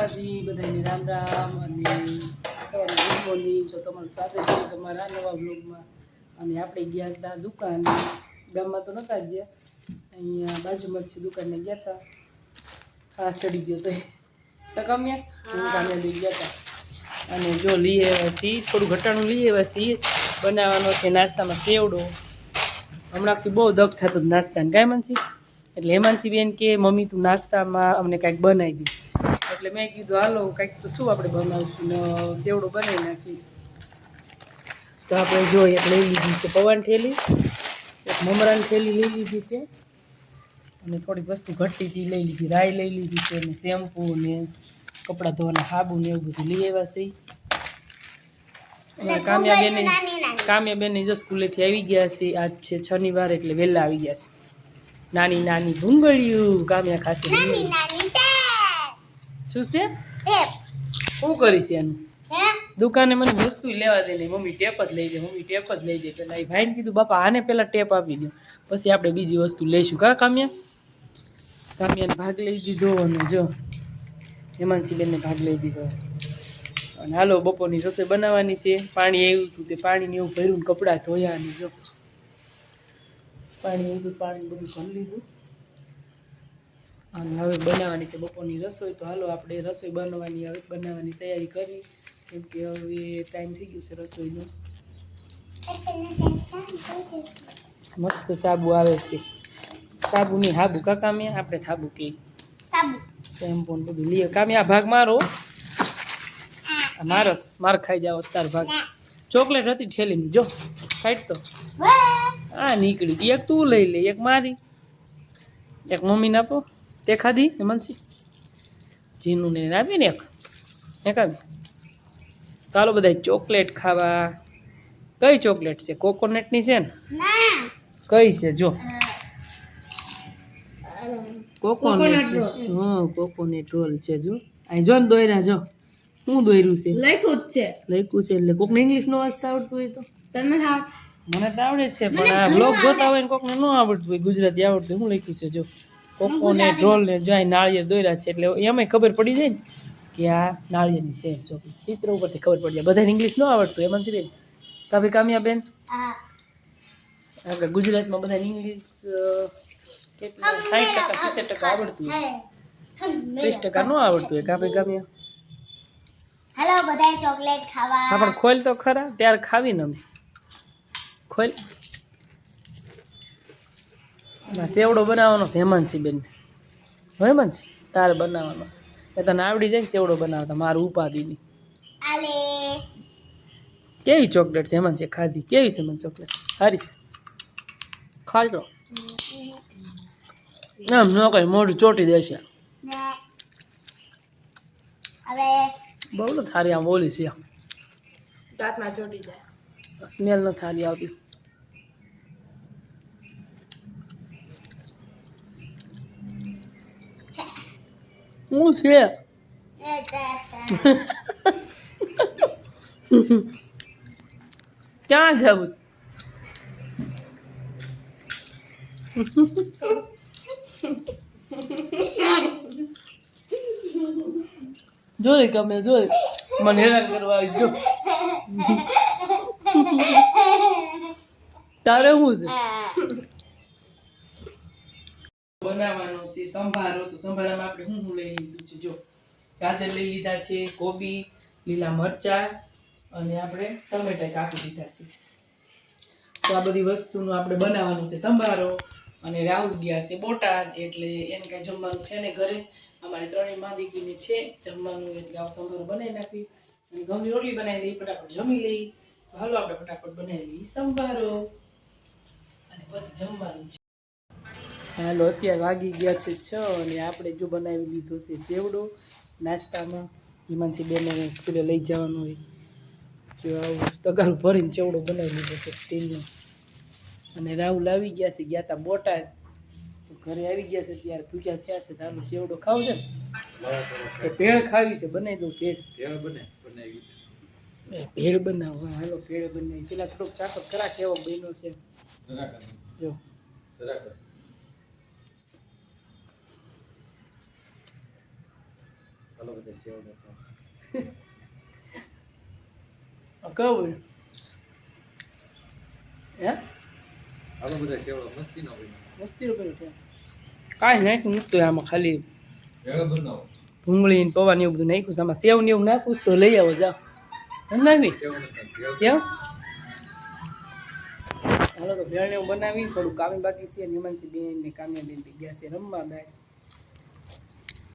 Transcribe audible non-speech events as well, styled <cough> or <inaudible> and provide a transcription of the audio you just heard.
માતાજી બધાને રામ રામ અને સવારે ગુડ મોર્નિંગ તો તમારું સ્વાગત છે તમારા નવા બ્લોગમાં અને આપણે ગયા હતા દુકાન. ગામમાં તો નહોતા ગયા. અહીંયા બાજુમાં જ છે દુકાને ગયા હતા. હા ચડી ગયો તો તો ગમ્યા દુકાને લઈ ગયા હતા. અને જો લઈ આવ્યા છીએ થોડું ઘટાણું લઈ આવ્યા છીએ બનાવવાનો છે નાસ્તામાં સેવડો. હમણાંથી બહુ દગ થતો નાસ્તાને. કાંઈ મનસી એટલે હેમાનસી બેન કે મમ્મી તું નાસ્તામાં અમને કાંઈક બનાવી દી. એટલે મેં કીધું, હાલો, કાંઈક તો શું આપણે બનાવશું? ને સેવડો બનાવી નાખી. તો આપણે જોઈએ એક લઈ લીધી છે, પવન થેલી, એક મમરાની થેલી લઈ લીધી છે, અને થોડીક વસ્તુ ઘટી હતી, લઈ લીધી, રાઈ લઈ લીધી છે અને શેમ્પૂ, ને કપડાં ધોવાના સાબુ ને એવું બધું લઈ આવ્યા છે. અમારા કામ્યા બેન કામ્યા બેન જો સ્કૂલેથી આવી ગયા છે, આજ છે શનિવાર એટલે વહેલા આવી ગયા છે. નાની નાની ભૂંગળિયું કામ્યા ખાતે શું છે? શું કરી છે એનું દુકાને મને વસ્તુ લેવા દે નહીં. મમ્મી ટેપ જ લઈ દે મમ્મી ટેપ જ લઈ દે. પેલા એ ભાઈને કીધું બાપા આને પેલા ટેપ આપી દો. પછી આપણે બીજી વસ્તુ લઈશું. કા કામ્યા? કામ્યાને ભાગ લઈ દીધો અને જો હેમાનસીબેનને ભાગ લઈ દીધો. અને હાલો બપોરની રસોઈ બનાવવાની છે. પાણી આવ્યું હતું તે પાણીને એવું ભર્યું કપડાં ધોયા અને જો પાણી એવું પાણી બધું ભરી લીધું. અને હવે બનાવવાની છે બપોરની રસોઈ. તો હાલો આપણે રસોઈ બનાવવાની હવે બનાવવાની તૈયારી કરી. કેમ કે હવે ટાઈમ થઈ ગયો છે રસોઈનો. મસ્ત સાબુ આવે છે. સાબુની હાબુ કાકા મેં આપણે થાબુ કે. શેમ્પુ બધું. લઈએ કામે આ ભાગ મારો. મારસ માર ખાઈ જાવ તાર ભાગ. ચોકલેટ હતી ઠેલીની. જો કાઢ તો. આ નીકળી. એક તું લઈ લે એક મારી. એક મમ્મીને આપો. તે ખાધી હેમંતસિંહ જીનું ને આવી ને એક. એક આવી. ચાલો બધા ચોકલેટ ખાવા. કઈ ચોકલેટ છે? કોકોનટની છે ને? કઈ છે? જો. કોકોનટ હા કોકોનટ રોલ. છે જો. અહીં જો ને દોયરા જો. શું દોર્યું છે? લખ્યું જ છે. લખ્યું છે એટલે કોકને ઇંગ્લિશ નો વાંચતા આવડતું હોય તો? તને મને તો આવડે છે પણ આ બ્લોગ જોતા હોય ને કોકને ન આવડતું હોય ગુજરાતી આવડતું હું લખ્યું છે જો. કોકોનટ રોલ ને જો નાળિયેર દોર્યા છે એટલે એમાંય ખબર પડી જાય ને કે આ નાળિયેરની છે. ચોકલેટ ચિત્ર ઉપરથી ખબર પડી જાય. બધાને ઇંગ્લિશ ન આવડતું એમાં બેન? કાપી કામ્યા બેન આપણે ગુજરાતમાં બધાને ઇંગ્લિશ કેટલા? સાઠ ટકા સિત્તેર ટકા આવડતું હોય ત્રીસ ટકા ન આવડતું હોય કાપી કામ્યા? હેલો બધાય ચોકલેટ ખાવા. હા પણ ખોલ તો ખરા ત્યારે ખાવી ને અમે. ખોલ. ના સેવડો બનાવવાનો છે હેમાંસી બેન હેમાનસિંહ તારે બનાવવાનો છે. એ તને આવડી જાય ને સેવડો બનાવતા મારું ઉપાધિની. કેવી ચોકલેટ છે હેમાનસિંહ ખાધી? કેવી છે મને ચોકલેટ? સારી છે? ખાઈ તો એમ ન કઈ મોઢું ચોટી દેશે બહુ ને થારી આમ ઓલી છે. દાંતમાં ચોટી જાય. સ્મેલ ન થારી આવતી. હું છે? <laughs> ક્યાં જવું <laughs> જોઈ ગમે, જોઈ. મને હેરાન કરવા આવી જો <laughs> તારે શું છે? બનાવવાનો છે, સંભારો. તો સંભારામાં આપણે હું હું લઈ લીધું છે? જો, ગાજર લઈ લીધા છે, કોબી, લીલા મરચાં અને આપણે ટમેટા કાપી લીધા છે. તો આ બધી વસ્તુનું આપણે બનાવવાનું છે, સંભારો અને રાહુલ ગયા છે, બોટાદ. એટલે એને કાંઈ જમવાનું છે ને ઘરે. અમારે ત્રણેયમાં છે, જમવાનું એટલે આવો સંભારો બનાવી નાખી અને ઘઉંની રોટલી બનાવી લઈ ફટાફટ જમી લઈ હાલો આપણે ફટાફટ બનાવી લઈએ સંભારો. અને પછી જમવાનું છે. હાલો અત્યારે વાગી ગયા છે છ અને આપણે જો બનાવી લીધો છે ચેવડો નાસ્તામાં હિમાંશી બેને સ્કૂલે લઈ જવાનું હોય. જો આવું તગારું ભરીને ચેવડો બનાવી લીધો છે સ્ટીલનો. અને રાહુલ આવી ગયા છે ગયા તા બોટાદ. ઘરે આવી ગયા છે ત્યારે ભૂખ્યા થયા છે તારું ચેવડો ખાવ છે ને ભેળ ખાવી છે બનાવી દઉં ભેળ. ભેળ બનાવો હા, હાલો ભેળ બનાવી. પેલા થોડોક ચાકો કરા કેવો બન્યો છે. જો. હાલો બધા સેવ દેખાવ કેવું હે હાલો બધા સેવ મસ્તી નો ભાઈ મસ્તી રૂપિયા છે કાંઈ નાખ્યું નહોતું આમાં ખાલી ભૂંગળી ને પૌવા ને એવું બધું નાખ્યું છે. આમાં સેવ ને એવું નાખું તો લઈ આવો જાઓ નાખી કેમ હાલો તો ભેળ ને એવું બનાવી થોડું કામી બાકી છે નિમાનસી બેન ને કામ્યા બેન ગયા છે રમવા બેઠ